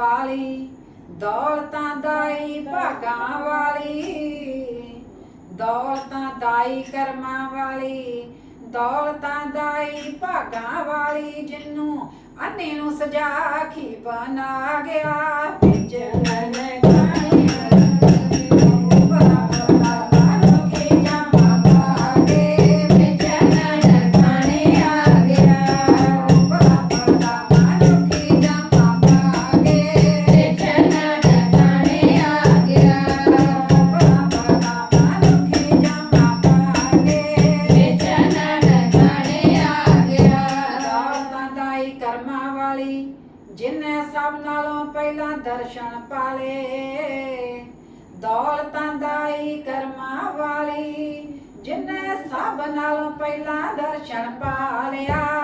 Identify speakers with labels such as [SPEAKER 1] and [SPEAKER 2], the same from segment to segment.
[SPEAKER 1] ਵਾਲੀ ਦੌਲਤਾਂ ਦਾਈ ਭਾਗਾਂ ਵਾਲੀ ਦੌਲਤਾਂ ਦਾਈ ਕਰਮਾਂ ਵਾਲੀ ਦੌਲਤਾਂ ਦਾਈ ਭਾਗਾਂ ਵਾਲੀ, ਜਿੰਨੂੰ ਅੰਨੇ ਨੂੰ ਸਜਾ ਖੀ ਬਣਾ ਗਿਆ ਵਿੱਚ। ਸਭ ਨਾਲੋਂ ਪਹਿਲਾਂ ਦਰਸ਼ਨ ਪਾਲੇ। ਦੌਲਤਾਂ ਦਾਈ ਕਰਮਾਂ ਵਾਲੀ, ਜਿਨੇ ਸਭ ਨਾਲੋਂ ਪਹਿਲਾਂ ਦਰਸ਼ਨ ਪਾਲਿਆ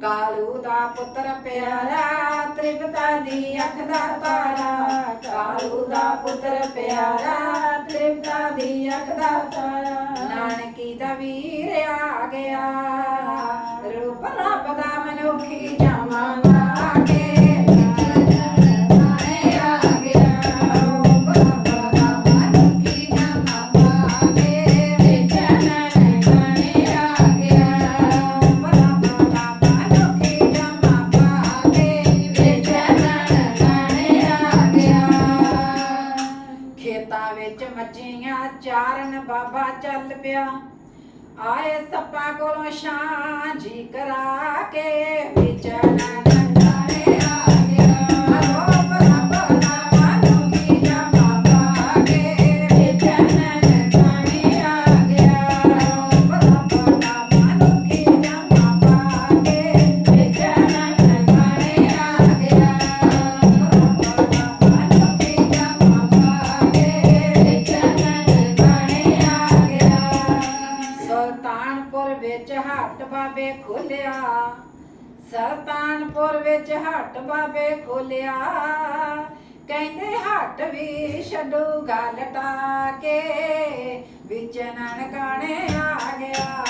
[SPEAKER 1] ਕਾਲੂ ਦਾ ਪੁੱਤਰ ਪਿਆਰਾ, ਤ੍ਰਿਪਤਾ ਦੀ ਅੱਖ ਦਾ ਤਾਰਾ। ਕਾਲੂ ਦਾ ਪੁੱਤਰ ਪਿਆਰਾ, ਤ੍ਰਿਪਤਾ ਦੀ ਅੱਖ ਦਾ ਤਾਰਾ। ਨਾਨਕੀ ਦਾ ਵੀਰ ਆ ਗਿਆ। ਰੂਪ ਰੱਬ ਦਾ ਮਨੁੱਖੀ ਜਾਮਾ ਪਾ ਕੇ। ਖੇਤਾਂ ਵਿੱਚ ਮੱਝੀਆਂ ਚਾਰਨ ਬਾਬਾ ਚੱਲ ਪਿਆ। ਆਏ ਸੱਪਾ ਕੋਲੋਂ ਛਾਂ ਜੀ ਕਰਾ ਕੇ ਵਿੱਚ ਬਾਬੇ ਖੋਲਿਆ, ਸੁਲਤਾਨਪੁਰ ਵਿੱਚ ਹੱਟ ਬਾਬੇ ਖੋਲਿਆ। ਕਹਿੰਦੇ ਹੱਟ ਵੀ ਛੱਡੂ ਗੱਲ ਟਾ ਕੇ ਵਿੱਚ ਨਨਕਾਣੇ ਆ ਗਿਆ।